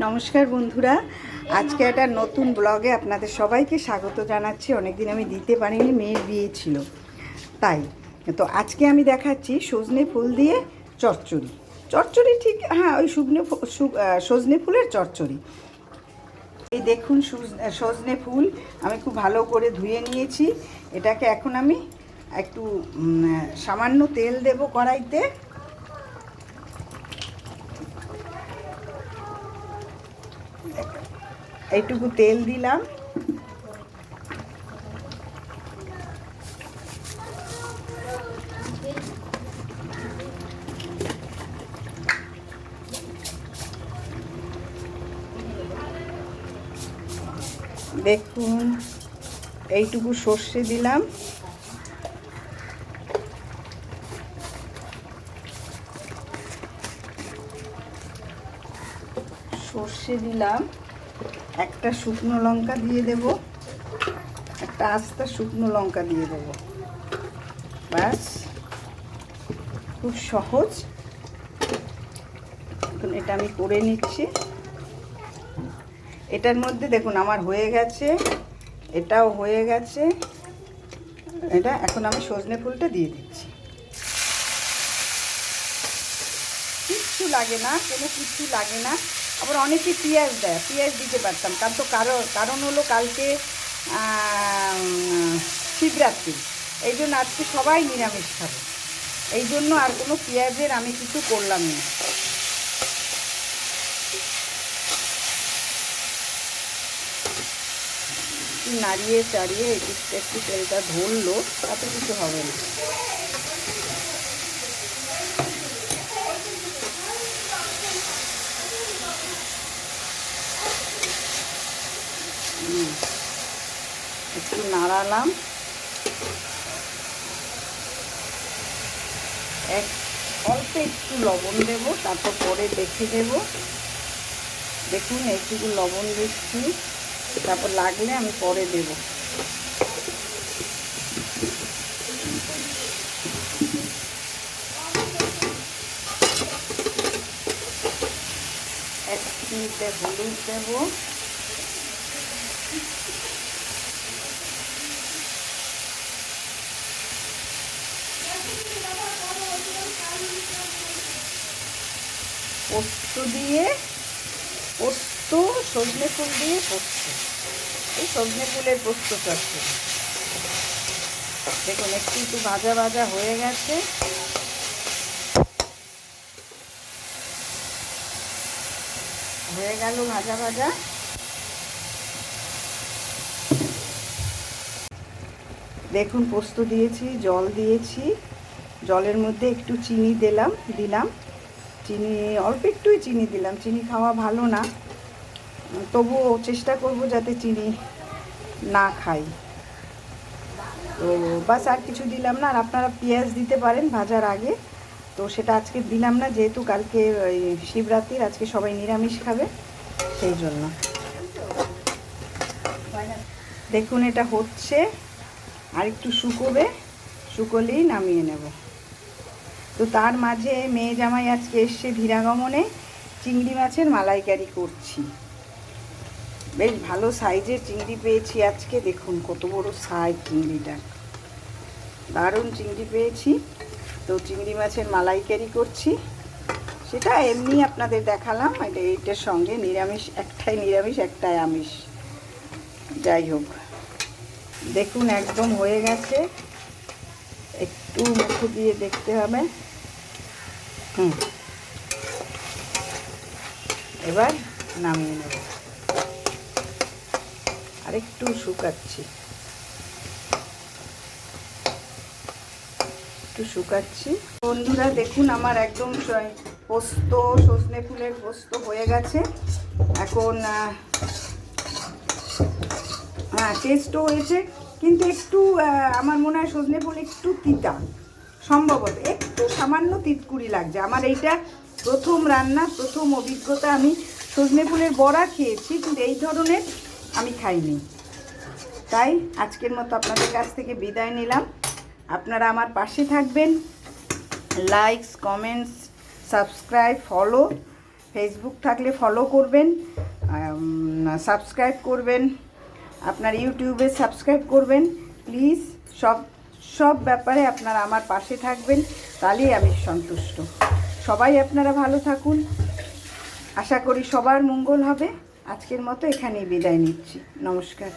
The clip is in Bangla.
নমস্কার বন্ধুরা। আজকে একটা নতুন ব্লগে আপনাদের সবাইকে স্বাগত জানাচ্ছি। অনেকদিন আমি দিতে পারিনি, মেয়ের বিয়ে ছিল। তাই, তো আজকে আমি দেখাচ্ছি সজনে ফুল দিয়ে চচ্চড়ি। চচ্চড়ি ঠিক হ্যাঁ ওই শুকনো সজনে ফুলের চচ্চড়ি। এই দেখুন সজনে ফুল আমি খুব ভালো করে ধুয়ে নিয়েছি। এটাকে এখন আমি একটু সামান্য তেল দেব কড়াইতে। এইটুকু তেল দিলাম। দেখুন এইটুকু সর্ষে দিলাম। সর্ষে দিলাম। একটা শুকনো লঙ্কা দিয়ে দেব। একটা আস্তা শুকনো লঙ্কা দিয়ে দেব। ব্যাস। খুব সহজ। এখন এটা আমি করে নিচ্ছি। এটার মধ্যে দেখুন, আমার হয়ে গেছে। এটাও হয়ে গেছে। এটা এখন আমি সজনে ফুলটা দিয়ে দিচ্ছি। কিচ্ছু লাগে না, কোনো কিচ্ছু লাগে না। আবার অনেকে পেঁয়াজ দেয়, পেঁয়াজ দিতে পারতাম। কারণ তো কারণ কারণ হলো কালকে শিবরাত্রি। এই জন্য আজকে সবাই নিরামিষ খাবে। এই জন্য আর কোনো পেঁয়াজের আমি কিছু করলাম না। নাড়িয়ে চাড়িয়ে একটু তেলটা ধরলো, তাতে কিছু হবে না। একটু নাড়ালাম। এক অল্প একটু লবণ দেব, তারপর পরে দেখে দেব। দেখুন, এইটুকু লবণ দিচ্ছি। তারপর লাগলে আমি পরে দেব। এক চিমটে হলুদ দেব। পোস্ত দিয়ে, পোস্ত, সজনে ফুল দিয়ে পোস্ত। এই সজনে ফুলের পোস্ত চচ্চড়ি দেখুন, একটু একটু ভাজা ভাজা হয়ে গেছে। হয়ে গেল ভাজা ভাজা। দেখুন, পোস্ত দিয়েছি, জল দিয়েছি। জলের মধ্যে একটু চিনি দিলাম দিলাম। চিনি, অল্প একটুই চিনি দিলাম। চিনি খাওয়া ভালো না। তবুও চেষ্টা করব যাতে চিনি না খাই। তো বাস আর কিছু দিলাম না। আর আপনারা পেঁয়াজ দিতে পারেন ভাজার আগে। তো সেটা আজকে দিলাম না, যেহেতু কালকে ওই শিবরাত্রির, আজকে সবাই নিরামিষ খাবে, সেই জন্য। দেখুন এটা হচ্ছে, আর একটু শুকোবে, শুকোলেই নামিয়ে নেব। তো তার মাঝে মেয়ে জামাই আজকে এসছে ভিরাগমনে চিংড়ি মাছের মালাইকারি করছি। বেশ ভালো সাইজের চিংড়ি পেয়েছি আজকে, দেখুন কত বড় সাইজ চিংড়িটা। দারুণ চিংড়ি পেয়েছি, তো চিংড়ি মাছের মালাইকারি করছি। সেটা এমনি আপনাদের দেখালাম, এটা এইটার সঙ্গে নিরামিষ, একটাই নিরামিষ, একটাই আমিষ। যাই হোক, দেখুন একদম হয়ে গেছে। একটু মুখে দিয়ে দেখতে হবে। হুম। এবার নামিয়ে নেব। আরেকটু শুকাচ্ছি। একটু শুকাচ্ছি। বন্ধুরা, দেখুন আমার একদম পোস্ত, সজনে ফুলের পোস্ত হয়ে গেছে। এখন হ্যাঁ টেস্টও হয়েছে। কিন্তু একটু আমার মনে হয় সজনে ফুল একটু তিতা। সম্ভবত একটু সামান্য তিতকুড়ি লাগছে। আমার এইটা প্রথম রান্না, প্রথম অভিজ্ঞতা। আমি সজনে ফুলের বড়া খেয়েছি, কিন্তু এই ধরনের আমি খাইনি। তাই আজকের মতো আপনাদের কাছ থেকে বিদায় নিলাম। আপনারা আমার পাশে থাকবেন। Likes comments subscribe follow Facebook থাকলে ফলো করবেন। সাবস্ক্রাইব করবেন। আপনার ইউটিউবে সাবস্ক্রাইব করবেন, প্লিজ। সব সব ব্যাপারে আপনারা আমার পাশে থাকবেন, তাহলেই আমি সন্তুষ্ট। সবাই আপনারা ভালো থাকুন। আশা করি সবার মঙ্গল হবে। আজকের মতো এখানেই বিদায় নিচ্ছি। নমস্কার।